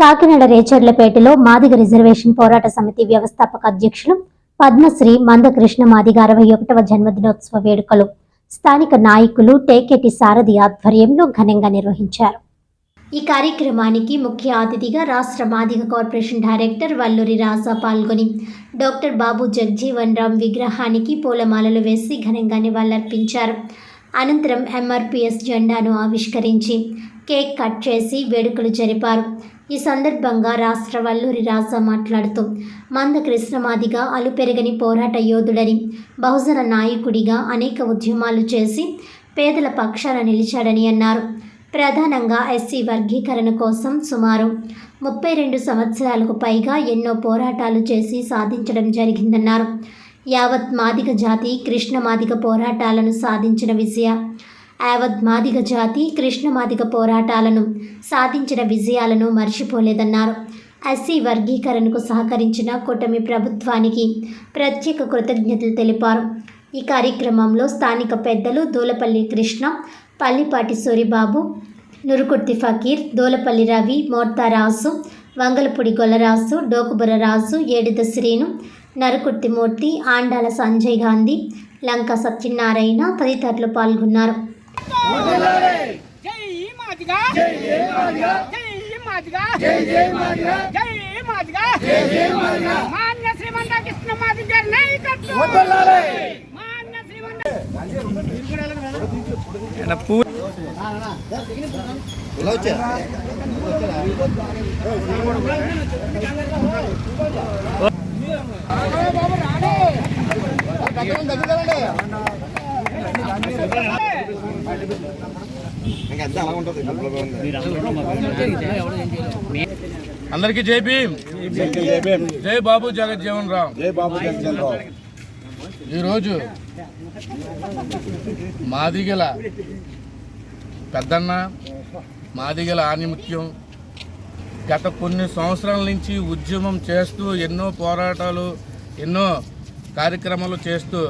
Kakinada రేచర్లపేటలో Madiga reservation పోరాట సమితి వ్యవస్థాపక అధ్యక్షులు పద్మశ్రీ మందకృష్ణ మాదిగ అరవై ఒకటవ జన్మదినోత్సవ వేడుకలు. స్థానిక నాయకులు టేకెటి సారథి ఆధ్వర్యంలో ఘనంగా నిర్వహించారు. ఈ కార్యక్రమానికి ముఖ్య అతిథిగా రాష్ట్ర మాదిగ కార్పొరేషన్ డైరెక్టర్ వల్లూరి రాజా పాల్గొని డాక్టర్ బాబు జగ్జీవన్ రామ్ విగ్రహానికి పూలమాలలు వేసి ఘనంగా నివాళులర్పించారు. అనంతరం ఎంఆర్పిఎస్ జెండాను ఆవిష్కరించి కేక్ కట్ చేసి వేడుకలు జరిపారు. ఈ సందర్భంగా రాష్ట్ర వల్లూరి రాజా మాట్లాడుతూ మంద కృష్ణమాదిగా అలుపెరగని పోరాట యోధుడని బహుజన నాయకుడిగా అనేక ఉద్యమాలు చేసి పేదల పక్షాన నిలిచాడని అన్నారు. ప్రధానంగా ఎస్సీ వర్గీకరణ కోసం సుమారు ముప్పై రెండు సంవత్సరాలకు పైగా ఎన్నో పోరాటాలు చేసి సాధించడం జరిగిందన్నారు. యావత్ మాదిగ జాతి కృష్ణ మాదిగ పోరాటాలను సాధించిన విజయ. యావత్ మాదిగ జాతి కృష్ణ మాదిగ పోరాటాలను సాధించిన విజయాలను మర్చిపోలేదన్నారు. ఎస్సీ వర్గీకరణకు సహకరించిన కూటమి ప్రభుత్వానికి ప్రత్యేక కృతజ్ఞతలు తెలిపారు. ఈ కార్యక్రమంలో స్థానిక పెద్దలు దూలపల్లి కృష్ణ పల్లిపాటి సూరిబాబు నురుకుర్తి ఫకీర్ దూలపల్లి రవి మోర్తారాజు వంగలపూడి గొల్లరాజు డోకుబుర రాజు ఏడిద శ్రీను నరుకుర్తి మూర్తి ఆండాల సంజయ్ గాంధీ లంక సత్యనారాయణ తదితరులు పాల్గొన్నారు జై మాదిగా జై మాదిగా జై మాదిగా జై జై మాదిగా జై మాదిగా జై జై మాదిగా మాన్య శ్రీమంత కృష్ణ మాది గారి నాయకత్వం మాన్య శ్రీమంత అందరికీ జై భీమ్. జై బాబు జగజ్జీవన్ రామ్. జై బాబు జగన్ ఈరోజు మాదిగల పెద్దన్న మాదిగల ఆనిముత్యం గత కొన్ని సంవత్సరాల నుంచి ఉద్యమం చేస్తూ ఎన్నో పోరాటాలు ఎన్నో కార్యక్రమాలు చేస్తూ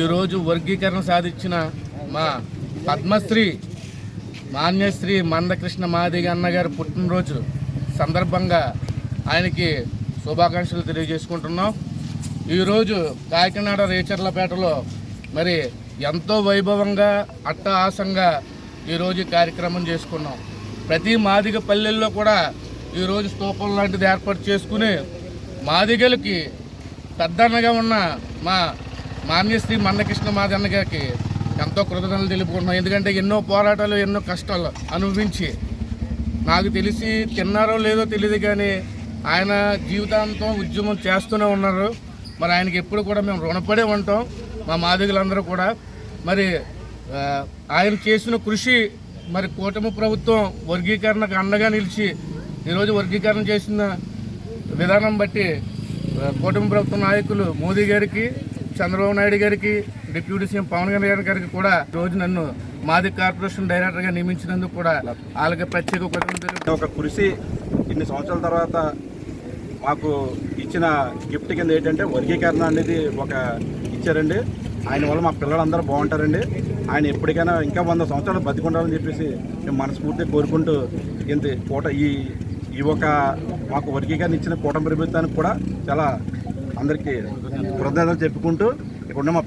ఈరోజు వర్గీకరణ సాధించిన మా పద్మశ్రీ మాన్యశ్రీ మందకృష్ణ మాదిగ అన్నగారి పుట్టినరోజు సందర్భంగా ఆయనకి శుభాకాంక్షలు తెలియజేసుకుంటున్నాం. ఈరోజు కాకినాడ రేచర్లపేటలో మరి ఎంతో వైభవంగా అట్టహాసంగా ఈరోజు కార్యక్రమం చేసుకున్నాం. ప్రతి మాదిగ పల్లెల్లో కూడా ఈరోజు స్తూపం లాంటిది ఏర్పాటు చేసుకుని మాదిగలకి పెద్దన్నగా ఉన్న మా మాన్యశ్రీ మన్నకృష్ణ మాదన్న గారికి ఎంతో కృతజ్ఞతలు తెలుపుకుంటున్నాం. ఎందుకంటే ఎన్నో పోరాటాలు ఎన్నో కష్టాలు అనుభవించి నాకు తెలిసి తిన్నారో లేదో తెలియదు కానీ ఆయన జీవితాంతం ఉద్యమం చేస్తూనే ఉన్నారు. మరి ఆయనకి ఎప్పుడు కూడా మేము రుణపడే ఉంటాం మా మాదిగులందరూ కూడా. మరి ఆయన చేసిన కృషి మరి కూటమి ప్రభుత్వం వర్గీకరణకు అండగా నిలిచి ఈరోజు వర్గీకరణ చేసిన విధానం బట్టి కూటమి ప్రభుత్వ నాయకులు మోదీ గారికి చంద్రబాబు నాయుడు గారికి డిప్యూటీ సీఎం పవన్ కళ్యాణ్ గారికి కూడా రోజు నన్ను మాది కార్పొరేషన్ డైరెక్టర్గా నియమించినందుకు కూడా వాళ్ళకి ప్రత్యేక ఒక కృషి ఇన్ని సంవత్సరాల తర్వాత మాకు ఇచ్చిన గిఫ్ట్ కింద ఏంటంటే వర్గీకరణ అనేది ఒక ఇచ్చారండి. ఆయన వల్ల మా పిల్లలందరూ బాగుంటారండి. ఆయన ఎప్పటికైనా ఇంకా వంద సంవత్సరాలు బతికుండాలని చెప్పేసి మేము మనస్ఫూర్తిగా కోరుకుంటూ ఇంత పూట ఈ ఈ ఒక మాకు వర్గీకరణ ఇచ్చిన కూటమి ప్రభుత్వానికి కూడా చాలా అందరికీ కృతజ్ఞతలు చెప్పుకుంటూ ఇక్కడ ఉన్న మా